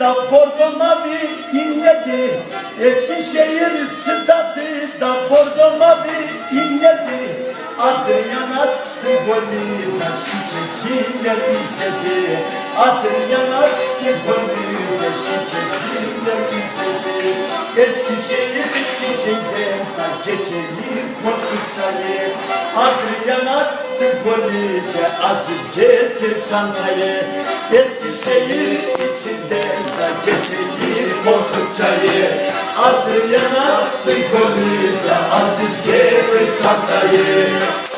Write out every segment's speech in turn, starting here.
da bordo mavi inledi. Eskişehir stadı da bordo mavi inledi. Adriana golü da şikeciler izledi. Adriana golü da geçeli kosu çayı Adriana golü de aziz getir çantayı. Eskişehir içinde da geçeli kosu çayı. Adriana golü de aziz getir çantayı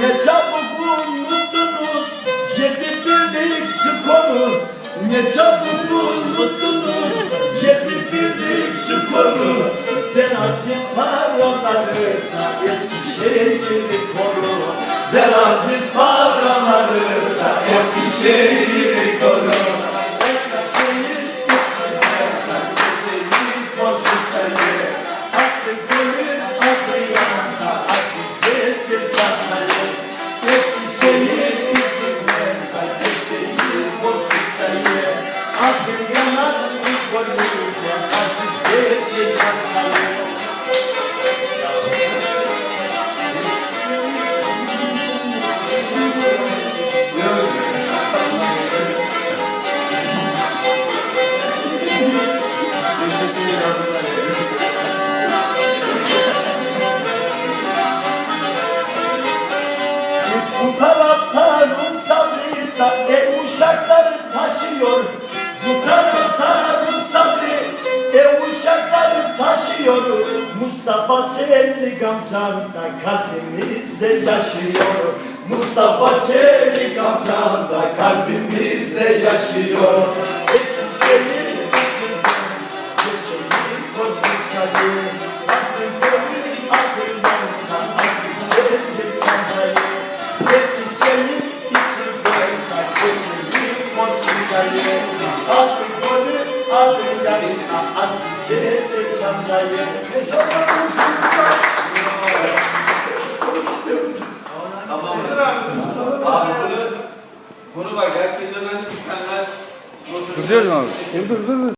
Ne çabuk unuttunuz yedi birlik skoru. Ne çabuk unuttunuz yedi birlik skoru. Deraziz paraları da Eskişehir'i koru. Deraziz Bu tarafta Rus sabrıyla ev uşakları taşıyor. Mustafa Çelik amcam da kalbimizde yaşıyor. Mustafa Çelik amcam da kalbimizde yaşıyor. Eskişehir içinde geçelim kozu çayı. Aklın gönül yanında aziz gelir çantayı. Eskişehir kaç geçelim kozu çayı. Aklın yanında aziz gelir çantayı. Hesaplarım Tamam? Abi bunu, bak herkes öğrendi bir tane. Dur diyorum abi. Dur dur. dur.